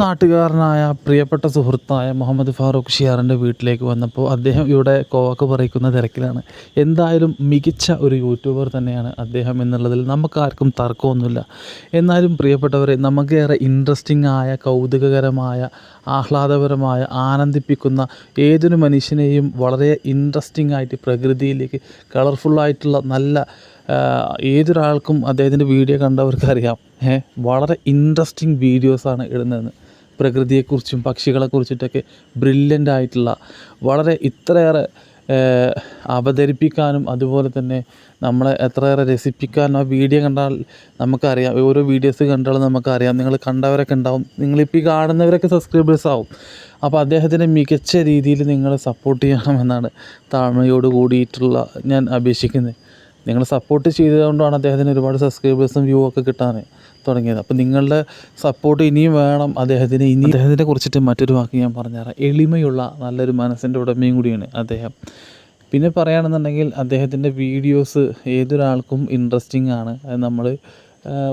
നാട്ടുകാരനായ പ്രിയപ്പെട്ട സുഹൃത്തായ മുഹമ്മദ് ഫാറൂഖ് ഷിയാറിന്റെ വീട്ടിലേക്ക് വന്നപ്പോൾ അദ്ദേഹം ഇവിടെ കോവക്ക് പറയിക്കുന്ന തിരക്കിലാണ്. എന്തായാലും മികച്ച ഒരു യൂട്യൂബർ തന്നെയാണ് അദ്ദേഹം എന്നുള്ളതിൽ നമുക്കാർക്കും തർക്കമൊന്നുമില്ല. എന്നാലും പ്രിയപ്പെട്ടവരെ നമുക്കേറെ ഇൻട്രസ്റ്റിംഗ് ആയ കൗതുകകരമായ ആഹ്ലാദപരമായ ആനന്ദിപ്പിക്കുന്ന ഏതൊരു മനുഷ്യനെയും വളരെ ഇൻട്രസ്റ്റിംഗ് ആയിട്ട് പ്രകൃതിയിലേക്ക് കളർഫുള്ളായിട്ടുള്ള നല്ല ഏതൊരാൾക്കും അദ്ദേഹത്തിന്റെ വീഡിയോ കണ്ടവർക്ക് അറിയാം വളരെ ഇൻട്രസ്റ്റിംഗ് വീഡിയോസാണ് ഇടുന്നതെന്ന്. പ്രകൃതിയെക്കുറിച്ചും പക്ഷികളെക്കുറിച്ചിട്ടൊക്കെ ബ്രില്യന്റ് ആയിട്ടുള്ള വളരെ ഇത്രയേറെ അവതരിപ്പിക്കാനും അതുപോലെ തന്നെ നമ്മളെ എത്രയേറെ രസിപ്പിക്കാനും ആ വീഡിയോ കണ്ടാൽ നമുക്കറിയാം. ഓരോ വീഡിയോസ് കണ്ടാലും നമുക്കറിയാം. നിങ്ങൾ കണ്ടവരൊക്കെ ഉണ്ടാവും. നിങ്ങളിപ്പോൾ ഈ കാണുന്നവരൊക്കെ സബ്സ്ക്രൈബേഴ്സ് ആവും. അപ്പോൾ അദ്ദേഹത്തിനെ മികച്ച രീതിയിൽ നിങ്ങൾ സപ്പോർട്ട് ചെയ്യണമെന്നാണ് താഴ്മയോട് കൂടിയിട്ടുള്ള ഞാൻ അപേക്ഷിക്കുന്നത്. നിങ്ങൾ സപ്പോർട്ട് ചെയ്തതുകൊണ്ടാണ് അദ്ദേഹത്തിന് ഒരുപാട് സബ്സ്ക്രൈബേഴ്സും വ്യൂ ഒക്കെ കിട്ടാൻ തുടങ്ങിയത്. അപ്പോൾ നിങ്ങളുടെ സപ്പോർട്ട് ഇനിയും വേണം അദ്ദേഹത്തിന്. ഇനി അദ്ദേഹത്തിനെ കുറിച്ചിട്ട് മറ്റൊരു വാക്ക് ഞാൻ പറഞ്ഞുതരാം. എളിമയുള്ള നല്ലൊരു മനസ്സിന്റെ ഉടമയും കൂടിയാണ് അദ്ദേഹം. പിന്നെ പറയുകയാണെന്നുണ്ടെങ്കിൽ അദ്ദേഹത്തിന്റെ വീഡിയോസ് ഏതൊരാൾക്കും ഇൻട്രസ്റ്റിംഗ് ആണ്. അത് നമ്മൾ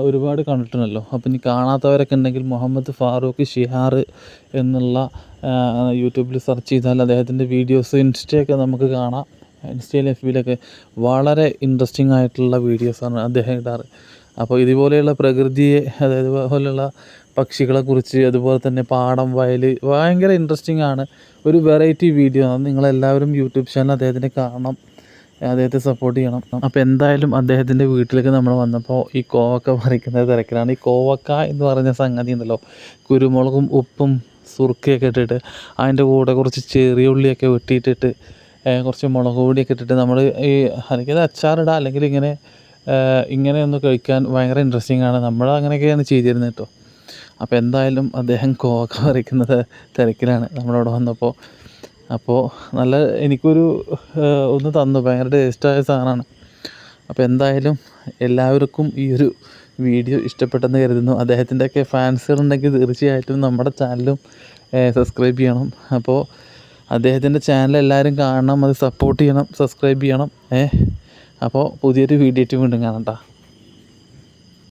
ഒരുപാട് കണ്ടിട്ടുണ്ടല്ലോ. അപ്പം ഇനി കാണാത്തവരൊക്കെ ഉണ്ടെങ്കിൽ മുഹമ്മദ് ഫാറൂഖ് ഷിഹാർ എന്നുള്ള യൂട്യൂബിൽ സെർച്ച് ചെയ്താൽ അദ്ദേഹത്തിന്റെ വീഡിയോസ് ഇൻസ്റ്റയൊക്കെ നമുക്ക് കാണാം. ഇൻസ്റ്റയിൽ എഫ് ബിയിലൊക്കെ വളരെ ഇൻട്രസ്റ്റിംഗ് ആയിട്ടുള്ള വീഡിയോസാണ് അദ്ദേഹം ഇടാറ്. അപ്പോൾ ഇതുപോലെയുള്ള പ്രകൃതിയെ അതായത് പോലെയുള്ള പക്ഷികളെക്കുറിച്ച് അതുപോലെ തന്നെ പാടം വയൽ ഭയങ്കര ഇൻട്രസ്റ്റിംഗ് ആണ്. ഒരു വെറൈറ്റി വീഡിയോ ആണ്. നിങ്ങളെല്ലാവരും യൂട്യൂബ് ചാനൽ അദ്ദേഹത്തിന്റെ കാണണം. അദ്ദേഹത്തെ സപ്പോർട്ട് ചെയ്യണം. അപ്പോൾ എന്തായാലും അദ്ദേഹത്തിന്റെ വീട്ടിലേക്ക് നമ്മൾ വന്നപ്പോൾ ഈ കോവക്ക പറിക്കുന്ന തിരക്കിലാണ്. ഈ കോവക്ക എന്ന് പറഞ്ഞ സംഗതി ഉണ്ടല്ലോ. കുരുമുളകും ഉപ്പും സുറുക്കയൊക്കെ ഇട്ടിട്ട് അതിന്റെ കൂടെ കുറച്ച് ചെറിയ ഉള്ളിയൊക്കെ വെട്ടിയിട്ടിട്ട് കുറച്ച് മുളക് പൊടിയൊക്കെ ഇട്ടിട്ട് നമ്മൾ ഈ എനിക്കത് അച്ചാറിടാം അല്ലെങ്കിൽ ഇങ്ങനെ ഇങ്ങനെ ഒന്ന് കഴിക്കാൻ ഭയങ്കര ഇൻട്രസ്റ്റിംഗ് ആണ്. നമ്മൾ അങ്ങനെയൊക്കെയാണ് ചെയ്തിരുന്നത് കേട്ടോ. അപ്പോൾ എന്തായാലും അദ്ദേഹം കോക്ക പറിക്കുന്നത് തിരക്കിലാണ് നമ്മളവിടെ വന്നപ്പോൾ അപ്പോൾ നല്ല എനിക്കൊരു ഒന്ന് തന്നു. ഭയങ്കര ടേസ്റ്റായ സാധനമാണ്. അപ്പോൾ എന്തായാലും എല്ലാവർക്കും ഈ ഒരു വീഡിയോ ഇഷ്ടപ്പെട്ടെന്ന് കരുതുന്നു. അദ്ദേഹത്തിന്റെയൊക്കെ ഫാൻസുകളുണ്ടെങ്കിൽ തീർച്ചയായിട്ടും നമ്മുടെ ചാനലും സബ്സ്ക്രൈബ് ചെയ്യണം. അപ്പോൾ അദ്ദേഹത്തിന്റെ ചാനൽ എല്ലാവരും കാണണം അത് സപ്പോർട്ട് ചെയ്യണം സബ്സ്ക്രൈബ് ചെയ്യണം ഏ? അപ്പോൾ പുതിയൊരു വീഡിയോ വീണ്ടും കാണാം ട്ടാ.